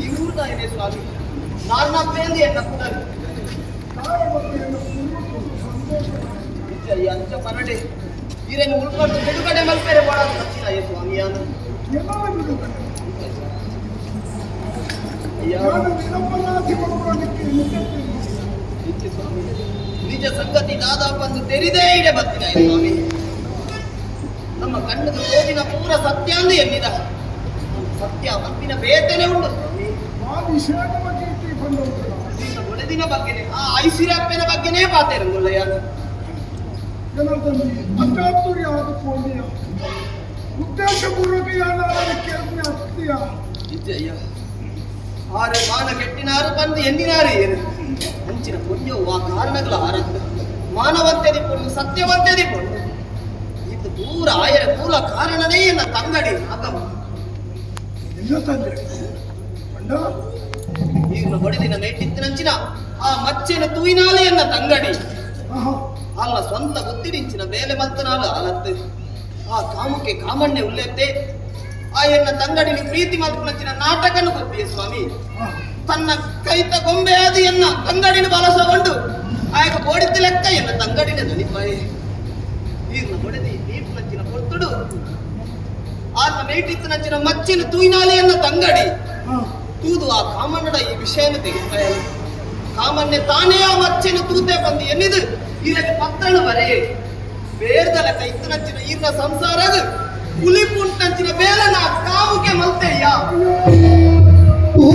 ఈ ఊరు నాయనే స్వామి నాన్న పేరు ఎన్నప్పుడని అంత మనడే ఈరನ್ನು ಉಳ್ಕೊಂಡು ಬಿಡುಗಡೆ ಮಲ್ಪೇರೆ ಮಾಡೋದು ಬರ್ತೀನಿ ಅಯ್ಯ ಸ್ವಾಮಿ ನಿಜ ಸಂಗತಿ ದಾದಾಪಂದು ತೆರಿದೇ ಇಡೆ ಬರ್ತೀನಿ ಅಯ್ಯ ಸ್ವಾಮಿ ನಮ್ಮ ಕಣ್ಣಿಗೆ ತೋದಿನ ಪೂರ ಸತ್ಯ ಅಂದು ಎನ್ನಿದ. ಸತ್ಯ ಮತ್ತಿನ ಬೇತನೆ ಉಂಟು. ಒಳದಿನ ಬಗ್ಗೆನೇ ಆ ಐಸಿರಪ್ಪನ ಬಗ್ಗೆನೇ ಪಾತೇನೆ ಮುಲ್ಲಯ್ಯ ಅಚಾತುರ್ಯಾದ ಪೋಲಿಯ ಉದ್ದೇಶಪೂರ್ವಕ ಯಾರು ಕೇಳ್ತೀನಿ ಅಸ್ತಿಯ ನಿಜಯ್ಯ ಆರೆ ಮಾನ ಕೆಟ್ಟಿನಾರು ಬಂದು ಎನ್ನಿನಾರು ಅಂಚಿನ ಪುಣ್ಯವು ಆ ಕಾರಣಗಳ ಆರಂಭ. ಮಾನವಂತೆ ದಿಪ್ಪು ಸತ್ಯವಂತೆ ಪುಣ್ಯ ಇದು ಪೂರ ಆಯರ ಮೂಲ ಕಾರಣನೇ ಎನ್ನ ತಂಗಡಿ ಆಗಮ ಇಲ್ಲ ತಂದೆ. ಬಂಡ ಈಗ ಹೊಡೆದಿನ ಮೇಟಿತ್ತಿನಂಚಿನ ಆ ಮಚ್ಚೆನ ತೂಯಿನಾಲೆಯನ್ನ ತಂಗಡಿ. ಅಲ್ಲ ಸ್ವಂತ ಗೊತ್ತಿರಿಂಚಿನ ಬೇಲೆ ಮಲ್ತನಾಲು ಅಲತ್ತು ಆ ಕಾಮಕ್ಕೆ ಕಾಮಣ್ಣೆ ಉಲ್ಲೆತ್ತೆ. ಆ ಎನ್ನ ತಂಗಡಿನಿ ಪ್ರೀತಿ ಮಲ್ಪನಂಚಿನ ನಾಟಕನು ಗೊತ್ತಿಯ ಸ್ವಾಮಿ. ತನ್ನ ಕೈತ ಗೊಂಬೆ ಆದಿ ಎನ್ನ ತಂಗಡಿನ ಬಲಸಗೊಂಡು ಆಯಕ ಬೋಡಿದ್ದ ಲೆಕ್ಕ ಎನ್ನ ತಂಗಡಿನ ದಲಿಪಾಯಿ ಈರ್ನ ಹೊಡೆದಿ ನೀರ್ನಂಚಿನ ಕೊರ್ತುಡು ಆರ್ನ ಮೇಟಿತ್ತಿನಂಚಿನ ಮಚ್ಚಿನ ತೂಯಿನಾಲಿ ಎನ್ನ ತಂಗಡಿ ಆ, ತೂದು ಆ ಕಾಮಣ್ಣಡ ಈ ವಿಷಯನ ತೆಗಿತಾಯ ಕಾಮಣ್ಣೆ ತಾನೇ ಆ ಮಚ್ಚೆನ ತೂತೆ ಬಂದು ಎನ್ನಿದು ಇದಕ್ಕೆ ಪತ್ರಣ ಬರೆ ಬೇರ್ದಲ ಕೈತನಂಚಿನ ಈರ್ನ ಸಂಸಾರದ ಹುಲಿ ಪುಂಟಂಚಿನ ಬೇಲನ ಕಾವುಕೆ ಮಲ್ತೆಯ್ಯ ಅಯ್ಯೋ